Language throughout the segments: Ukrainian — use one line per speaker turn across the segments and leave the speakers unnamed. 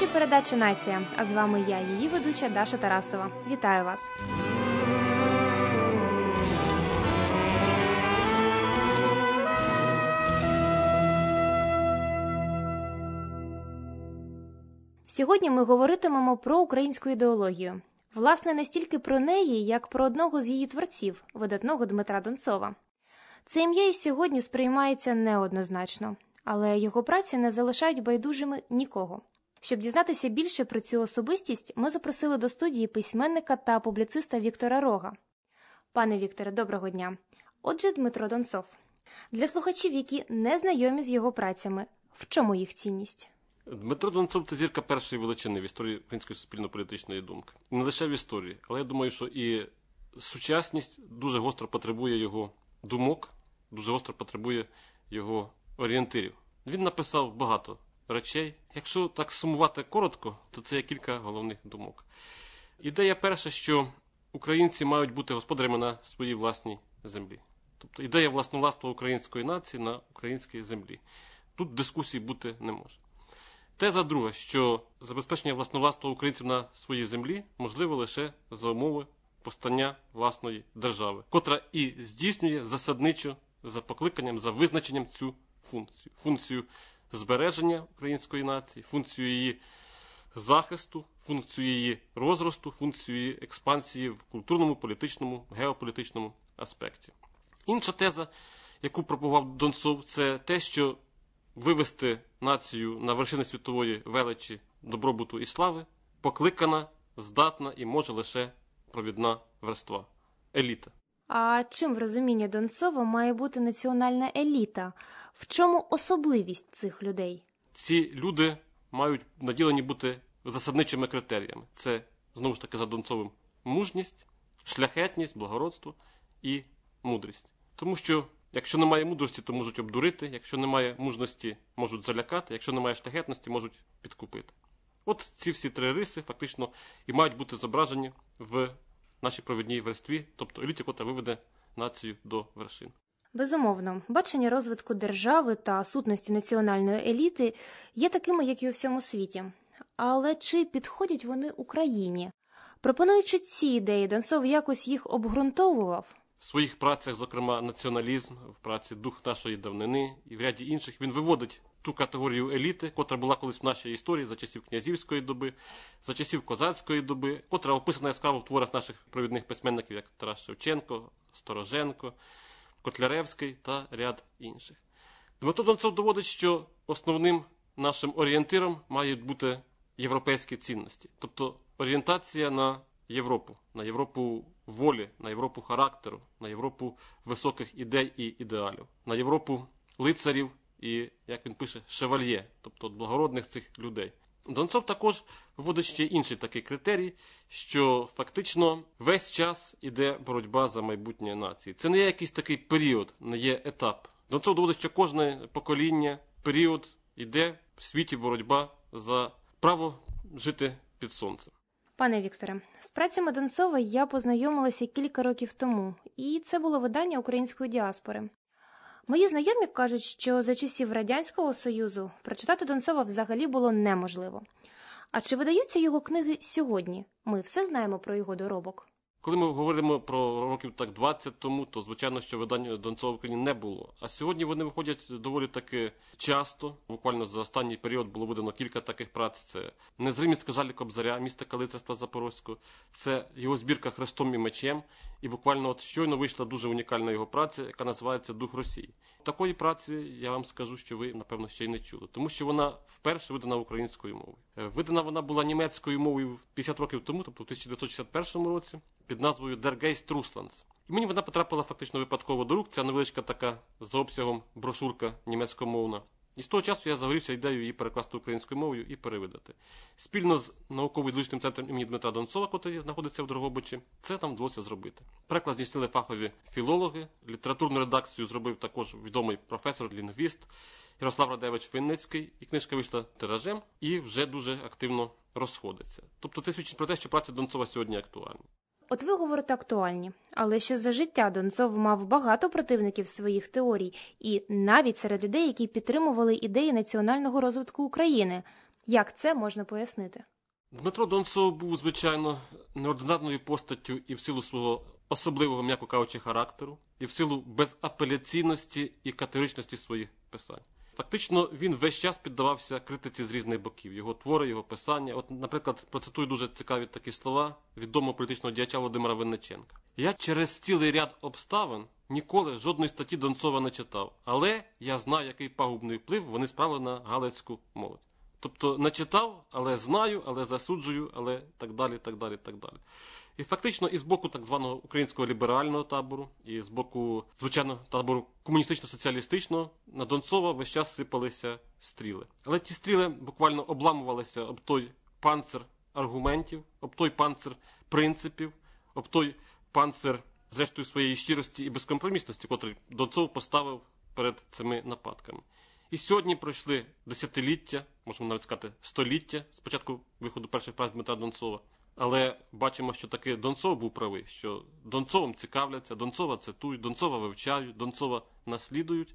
ефірі передача Нація. А з вами я, її ведуча Даша Тарасова. Вітаю вас. Сьогодні ми говоритимемо про українську ідеологію. Власне, не стільки про неї, як про одного з її творців, видатного Дмитра Донцова. Це ім'я і сьогодні сприймається неоднозначно, але його праці не залишають байдужими нікого. Щоб дізнатися більше про цю особистість, ми запросили до студії письменника та публіциста Віктора Рога. Пане Вікторе, доброго дня. Отже, Дмитро Донцов. Для слухачів, які не знайомі з його працями, в чому їх цінність?
Дмитро Донцов це зірка першої величини в історії української суспільно-політичної думки. Не лише в історії, але я думаю, що і сучасність дуже гостро потребує його думок, дуже гостро потребує його орієнтирів. Він написав багато речей. Якщо так сумувати коротко, то це є кілька головних думок. Ідея перша, що українці мають бути господарями на своїй власній землі. Тобто ідея власновластва української нації на українській землі. Тут дискусій бути не може. Теза друга, що забезпечення власновластва українців на своїй землі можливо лише за умови постання власної держави, котра і здійснює засадничо за покликанням, за визначенням цю функцію. Функцію збереження української нації, функцію її захисту, функцію її розросту, функцію її експансії в культурному, політичному, геополітичному аспекті. Інша теза, яку пропагував Донцов, це те, що вивести націю на вершини світової величі, добробуту і слави, покликана, здатна і може лише провідна верства, еліта.
А чим в розумінні Донцова має бути національна еліта? В чому особливість цих людей?
Ці люди мають наділені бути засадничими критеріями. Це знову ж таки за Донцовим мужність, шляхетність, благородство і мудрість. Тому що якщо немає мудрості, то можуть обдурити, якщо немає мужності, можуть залякати, якщо немає шляхетності, можуть підкупити. От ці всі три риси фактично і мають бути зображені в нашій провідній верстві, тобто еліті, яка виведе націю до вершин.
Безумовно, бачення розвитку держави та сутності національної еліти є такими, як і у всьому світі. Але чи підходять вони Україні? Пропонуючи ці ідеї, Донцов якось їх обґрунтовував.
В своїх працях, зокрема, націоналізм, в праці дух нашої давнини і в ряді інших він виводить ту категорію еліти, котра була колись в нашій історії за часів князівської доби, за часів козацької доби, котра описана яскраво в творах наших провідних письменників, як Тарас Шевченко, Стороженко, Котляревський та ряд інших. Дмитро Донцов доводить, що основним нашим орієнтиром мають бути європейські цінності, тобто орієнтація на Європу, на Європу волі, на Європу характеру, на Європу високих ідей і ідеалів, на Європу лицарів і, як він пише, шевальє, тобто благородних цих людей. Донцов також вводить ще інший такий критерій, що фактично весь час іде боротьба за майбутнє нації. Це не є якийсь такий період, не є етап. Донцов доводить, що кожне покоління, період іде в світі боротьба за право жити під сонцем.
Пане Вікторе, з працями Донцова я познайомилася кілька років тому, і це було видання української діаспори. Мої знайомі кажуть, що за часів Радянського Союзу прочитати Донцова взагалі було неможливо. А чи видаються його книги сьогодні? Ми все знаємо про його доробок.
Коли ми говоримо про років так 20 тому, то звичайно, що видань Донцова в Україні не було. А сьогодні вони виходять доволі таки часто. Буквально за останній період було видано кілька таких праць. Це незримість кажалі Кобзаря, міста Калицарства Запорозького, це його збірка Хрестом і мечем. І буквально от щойно вийшла дуже унікальна його праця, яка називається Дух Росії. Такої праці я вам скажу, що ви напевно ще й не чули, тому що вона вперше видана українською мовою. Видана вона була німецькою мовою 50 років тому, тобто в 1961 році під назвою Der Geist І мені вона потрапила фактично випадково до рук. Ця невеличка така за обсягом брошурка німецькомовна. І з того часу я загорівся ідеєю її перекласти українською мовою і перевидати. Спільно з науково-дослідним центром імені Дмитра Донцова, який знаходиться в Дрогобичі, це там вдалося зробити. Переклад здійснили фахові філологи. Літературну редакцію зробив також відомий професор, лінгвіст Ярослав Радевич Винницький. І книжка вийшла тиражем і вже дуже активно розходиться. Тобто це свідчить про те, що праця Донцова сьогодні актуальна.
От ви говорите актуальні, але ще за життя Донцов мав багато противників своїх теорій, і навіть серед людей, які підтримували ідеї національного розвитку України. Як це можна пояснити?
Дмитро Донцов був, звичайно, неординарною постаттю і в силу свого особливого, м'яко кажучи, характеру, і в силу безапеляційності і категоричності своїх писань. Фактично, він весь час піддавався критиці з різних боків. Його твори, його писання. От, наприклад, процитую дуже цікаві такі слова відомого політичного діяча Володимира Винниченка. Я через цілий ряд обставин ніколи жодної статті Донцова не читав, але я знаю, який пагубний вплив вони справили на галицьку молодь. Тобто не читав, але знаю, але засуджую, але так далі, так далі, так далі. І фактично, і з боку так званого українського ліберального табору, і з боку, звичайно, табору комуністично-соціалістичного на Донцова весь час сипалися стріли. Але ті стріли буквально обламувалися об той панцир аргументів, об той панцир принципів, об той панцир, зрештою, своєї щирості і безкомпромісності, котрий Донцов поставив перед цими нападками. І сьогодні пройшли десятиліття, можемо навіть сказати, століття з початку виходу перших праць Дмитра Донцова. Але бачимо, що таки Донцов був правий, що Донцовим цікавляться, Донцова цитують, Донцова вивчають, Донцова наслідують,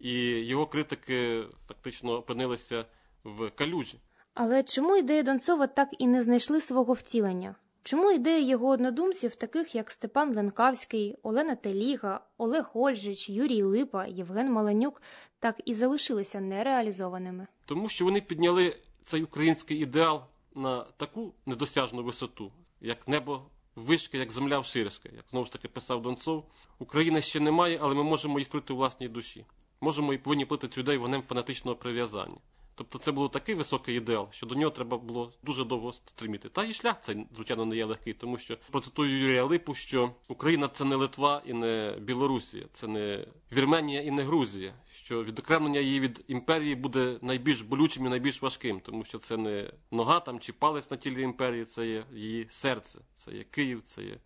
і його критики фактично опинилися в калюжі.
Але чому ідеї Донцова так і не знайшли свого втілення? Чому ідеї його однодумців, таких як Степан Ленкавський, Олена Теліга, Олег Ольжич, Юрій Липа, Євген Маленюк, так і залишилися нереалізованими?
Тому що вони підняли цей український ідеал на таку недосяжну висоту, як небо вишки, як земля вширшки, як знову ж таки писав Донцов. України ще немає, але ми можемо її створити у власній душі. Можемо і повинні плити цю ідею вогнем фанатичного прив'язання. Тобто це був такий високий ідеал, що до нього треба було дуже довго стриміти. Та і шлях цей, звичайно, не є легкий, тому що процитую Юрія Липу, що Україна це не Литва і не Білорусія, це не Вірменія і не Грузія. Що відокремлення її від імперії буде найбільш болючим і найбільш важким, тому що це не нога там чи палець на тілі імперії, це є її серце, це є Київ, це є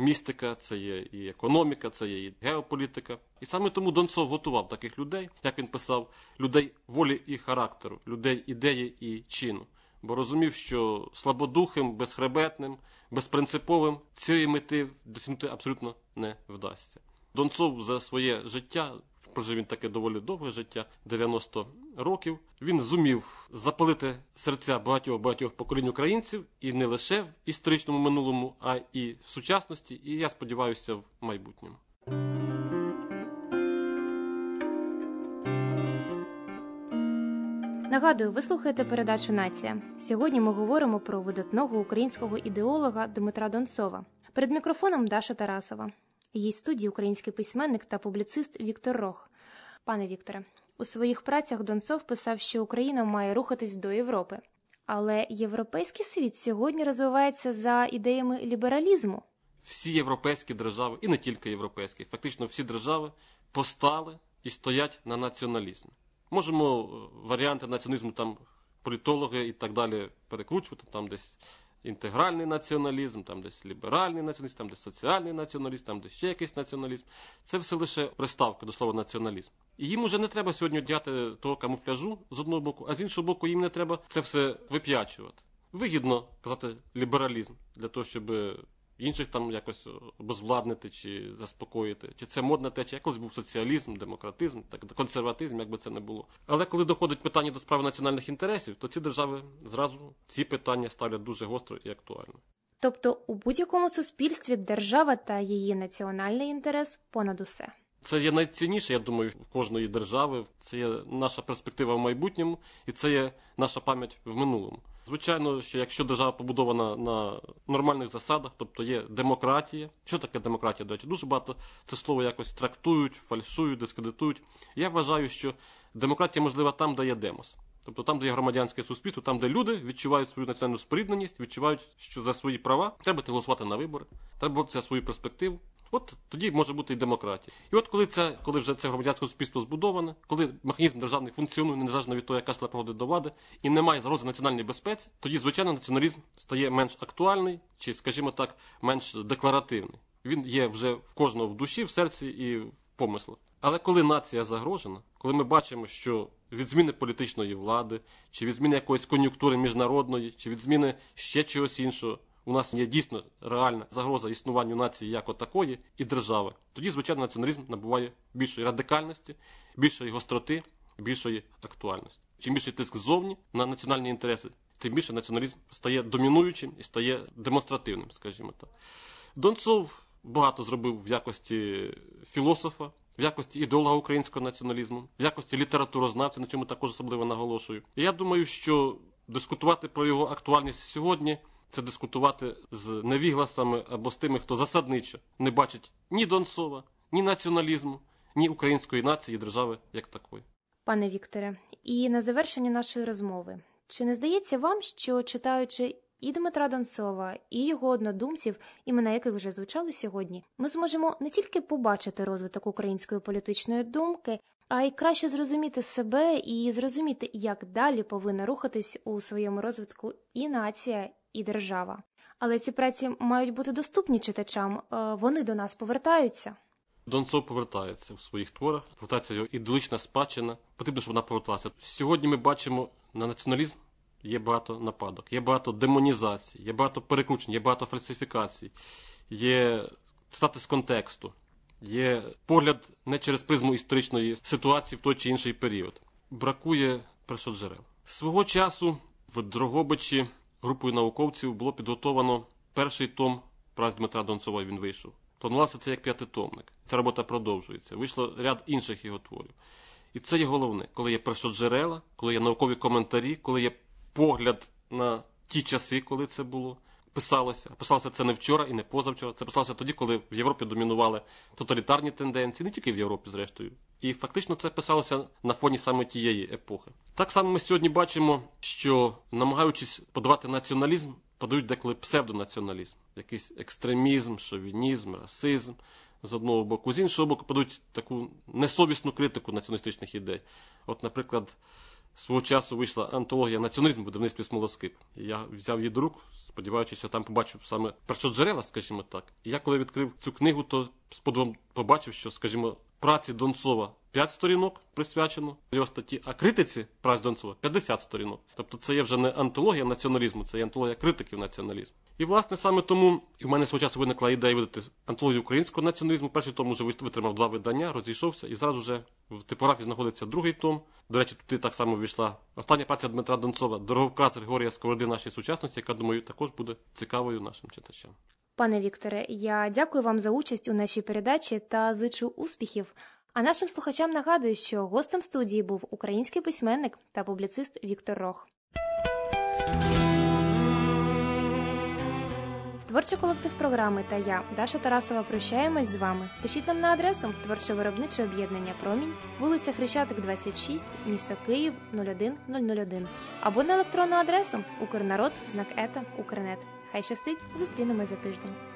містика, це є і економіка, це є і геополітика. І саме тому Донцов готував таких людей, як він писав, людей волі і характеру, людей ідеї і чину. Бо розумів, що слабодухим, безхребетним, безпринциповим цієї мети досягнути абсолютно не вдасться. Донцов за своє життя. Прожив він таке доволі довге життя, 90 років. Він зумів запалити серця багатьох багатьох поколінь українців і не лише в історичному минулому, а і в сучасності, і я сподіваюся, в майбутньому.
Нагадую, ви слухаєте передачу Нація. Сьогодні ми говоримо про видатного українського ідеолога Дмитра Донцова. Перед мікрофоном Даша Тарасова. Її студії український письменник та публіцист Віктор Рох. Пане Вікторе, у своїх працях Донцов писав, що Україна має рухатись до Європи. Але європейський світ сьогодні розвивається за ідеями лібералізму.
Всі європейські держави, і не тільки європейські, фактично всі держави постали і стоять на націоналізмі. Можемо варіанти націоналізму там політологи і так далі перекручувати, там десь інтегральний націоналізм, там десь ліберальний націоналізм, там десь соціальний націоналізм, там десь ще якийсь націоналізм. Це все лише приставка до слова націоналізм. І їм уже не треба сьогодні одягати того камуфляжу з одного боку, а з іншого боку, їм не треба це все вип'ячувати. Вигідно казати лібералізм для того, щоб інших там якось обезвладнити чи заспокоїти. Чи це модна течія? Якось був соціалізм, демократизм, так консерватизм, як би це не було. Але коли доходить питання до справи національних інтересів, то ці держави зразу ці питання ставлять дуже гостро і актуально.
Тобто у будь-якому суспільстві держава та її національний інтерес понад усе.
Це є найцінніше, я думаю, в кожної держави. Це є наша перспектива в майбутньому, і це є наша пам'ять в минулому. Звичайно, що якщо держава побудована на нормальних засадах, тобто є демократія. Що таке демократія? До речі, дуже багато це слово якось трактують, фальшують, дискредитують. Я вважаю, що демократія можлива там, де є демос. Тобто там, де є громадянське суспільство, там, де люди відчувають свою національну спорідненість, відчувають, що за свої права треба голосувати на вибори, треба боротися за свою перспективу. От тоді може бути і демократія. І от коли це, коли вже це громадянське суспільство збудоване, коли механізм державний функціонує незалежно від того, яка сила проходить до влади, і немає загрози національній безпеці, тоді, звичайно, націоналізм стає менш актуальний, чи, скажімо так, менш декларативний. Він є вже в кожного в душі, в серці і в помислах. Але коли нація загрожена, коли ми бачимо, що від зміни політичної влади, чи від зміни якоїсь кон'юнктури міжнародної, чи від зміни ще чогось іншого, у нас є дійсно реальна загроза існуванню нації як такої і держави. Тоді, звичайно, націоналізм набуває більшої радикальності, більшої гостроти, більшої актуальності. Чим більше тиск ззовні на національні інтереси, тим більше націоналізм стає домінуючим і стає демонстративним, скажімо так. Донцов багато зробив в якості філософа, в якості ідеолога українського націоналізму, в якості літературознавця, на чому також особливо наголошую. І я думаю, що дискутувати про його актуальність сьогодні це дискутувати з невігласами або з тими, хто засадничо не бачить ні Донцова, ні націоналізму, ні української нації, держави як такої.
Пане Вікторе, і на завершення нашої розмови, чи не здається вам, що читаючи і Дмитра Донцова, і його однодумців, імена яких вже звучали сьогодні, ми зможемо не тільки побачити розвиток української політичної думки, а й краще зрозуміти себе і зрозуміти, як далі повинна рухатись у своєму розвитку і нація, і держава. Але ці праці мають бути доступні читачам, е, вони до нас повертаються.
Донцов повертається в своїх творах, повертається його ідеологічна спадщина. Потрібно, щоб вона поверталася. Сьогодні ми бачимо на націоналізм є багато нападок, є багато демонізацій, є багато перекручень, є багато фальсифікацій, є цитати з контексту, є погляд не через призму історичної ситуації в той чи інший період. Бракує першоджерел. Свого часу в Дрогобичі групою науковців було підготовано перший том праць Дмитра Донцова. Він вийшов. Планувався це як п'ятитомник. Ця робота продовжується. Вийшло ряд інших його творів. І це є головне, коли є першоджерела, коли є наукові коментарі, коли є погляд на ті часи, коли це було. Писалося. Писалося це не вчора і не позавчора. Це писалося тоді, коли в Європі домінували тоталітарні тенденції, не тільки в Європі, зрештою. І фактично це писалося на фоні саме тієї епохи. Так само ми сьогодні бачимо, що намагаючись подавати націоналізм, подають деколи псевдонаціоналізм, якийсь екстремізм, шовінізм, расизм з одного боку, з іншого боку, подають таку несовісну критику націоналістичних ідей. От, наприклад, свого часу вийшла антологія націоналізму в видавництві Смолоскип. Я взяв її до рук, сподіваючись, що там побачу саме першоджерела, скажімо так. І я коли відкрив цю книгу, то з подивом побачив, що, скажімо, праці Донцова 5 сторінок присвячено його статті, а критиці праць Донцова 50 сторінок. Тобто це є вже не антологія націоналізму, це є антологія критиків націоналізму. І власне саме тому і в мене свого часу виникла ідея видати антологію українського націоналізму. Перший том вже витримав два видання, розійшовся, і зразу вже в типографії знаходиться другий том. До речі, туди так само війшла остання праця Дмитра Донцова, дороговказ Григорія Сковороди нашої сучасності, яка думаю також буде цікавою нашим читачам.
Пане Вікторе, я дякую вам за участь у нашій передачі та зичу успіхів. А нашим слухачам нагадую, що гостем студії був український письменник та публіцист Віктор Рох. Творчий колектив програми та я, Даша Тарасова, прощаємось з вами. Пишіть нам на адресу творчо-виробниче об'єднання Промінь, вулиця Хрещатик, 26, місто Київ 01001 або на електронну адресу Укрнарод, знак ета, Укрнет. Хай щастить, зустрінемось за тиждень.